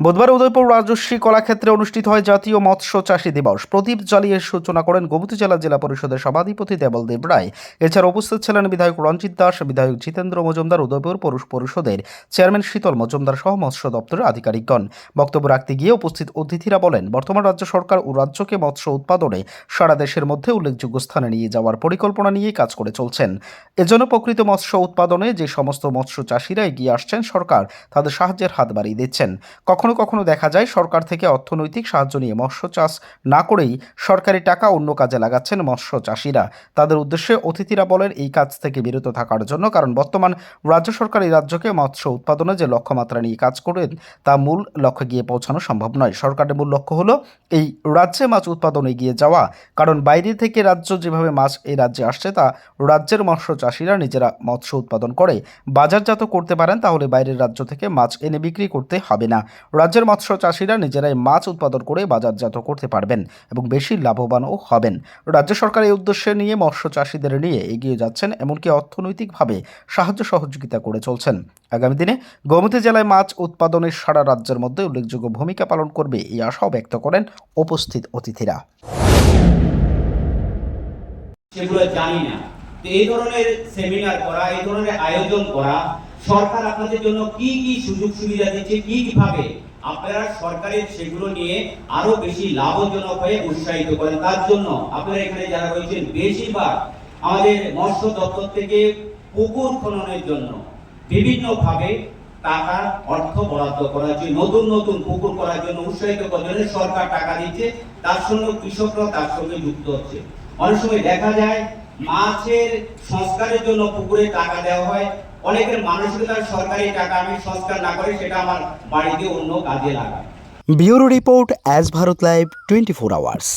বুধবার উদয়পুর রাজস্বী কলাক্ষেত্রে অনুষ্ঠিত হয় জাতীয় মৎস্য চাষী দিবস। প্রদীপ জ্বালিয়ে সূচনা করেন গোমতী জেলা জেলা পরিষদের সভাধিপতি দেবল দেব রায়। এছাড়া উপস্থিত ছিলেন বিধায়ক রঞ্জিত দাস, বিধায়ক জিতেন্দ্র মজুমদার, উদয়পুর পৌর পরিষদের চেয়ারম্যান শীতল মজুমদার সহ মৎস্য দপ্তরের আধিকারিকগণ। বক্তব্য রাখতে গিয়ে উপস্থিত অতিথিরা বলেন, বর্তমান রাজ্য সরকার ও রাজ্যকে মৎস্য উৎপাদনে সারা দেশের মধ্যে উল্লেখযোগ্য স্থানে নিয়ে যাওয়ার পরিকল্পনা নিয়ে কাজ করে চলছেন। এজন্য প্রকৃত মৎস্য উৎপাদনে যে সমস্ত মৎস্য চাষিরা এগিয়ে আসছেন সরকার তাদের সাহায্যের হাত বাড়িয়ে দিচ্ছেন। কখনো কখনো দেখা যায় সরকার থেকে অর্থনৈতিক সাহায্য নিয়ে মৎস্য চাষ না করেই সরকারি টাকা অন্য কাজে লাগাচ্ছেন মৎস্য চাষিরা। তাদের উদ্দেশ্যে অতিথিরা বলেন, এই কাজ থেকে বিরত থাকার জন্য কারণ বর্তমান রাজ্য সরকার এই রাজ্যকে মৎস্য উৎপাদনে যে লক্ষ্যমাত্রা নিয়ে কাজ করেন, তা মূল লক্ষ্যে গিয়ে পৌঁছানো সম্ভব নয়। সরকারের মূল লক্ষ্য হলো এই রাজ্যে মাছ উৎপাদনে এগিয়ে যাওয়া। কারণ বাইরে থেকে রাজ্য যেভাবে মাছ এই রাজ্যে আসছে, তা রাজ্যের মৎস্য চাষিরা নিজেরা মৎস্য উৎপাদন করে। বাজারজাত করতে পারেন, তাহলে বাইরের রাজ্য থেকে মাছ এনে বিক্রি করতে হবে না। রাজ্যের মৎস্য চাষিরা নিজেরাই মাছ উৎপাদন করে বাজারজাত করতে পারবেন এবং বেশি লাভবানও হবেন। রাজ্য সরকার এই উদ্দেশ্যে নিয়ে মৎস্য চাষিদের নিয়ে এগিয়ে যাচ্ছেন, এমনকি অর্থনৈতিকভাবে সাহায্য সহযোগিতা করে চলছেন। আগামী দিনে গোমতী জেলায় মাছ উৎপাদনে সারা রাজ্যের মধ্যে উল্লেখযোগ্য ভূমিকা পালন করবে এই আশাও ব্যক্ত করেন উপস্থিত অতিথিরা। জানি না। এই ধরনের সেমিনার করা, এই ধরনের আয়োজন করা, সরকার আপনাদের জন্য কি কি সুযোগ সুবিধা দিচ্ছে, কি কীভাবে আপনারা সরকারের সেগুলো নিয়ে আরও বেশি লাভজনক হয়ে উৎসাহিত করেন। তার জন্য আপনারা এখানে যারা রয়েছেন, বেশিরভাগ আমাদের মৎস্য দপ্তর থেকে পুকুর খননের জন্য বিভিন্ন ভাবে টাকা অর্থ বরাদ্দ করা হচ্ছে নতুন নতুন পুকুর করার জন্য উৎসাহিত করার জন্য সরকার টাকা দিচ্ছে, তার সঙ্গে কৃষকরা তার সঙ্গে যুক্ত হচ্ছে। অনেক সময় দেখা যায় মাছের সংস্কারের জন্য পুকুরে টাকা দেওয়া হয়। অনেকের মানসিকতা সরকারি টাকা আমি সংস্কার না করে সেটা আমার বাড়িতে অন্য কাজে লাগায় bureau report as Bharat live twenty four hours.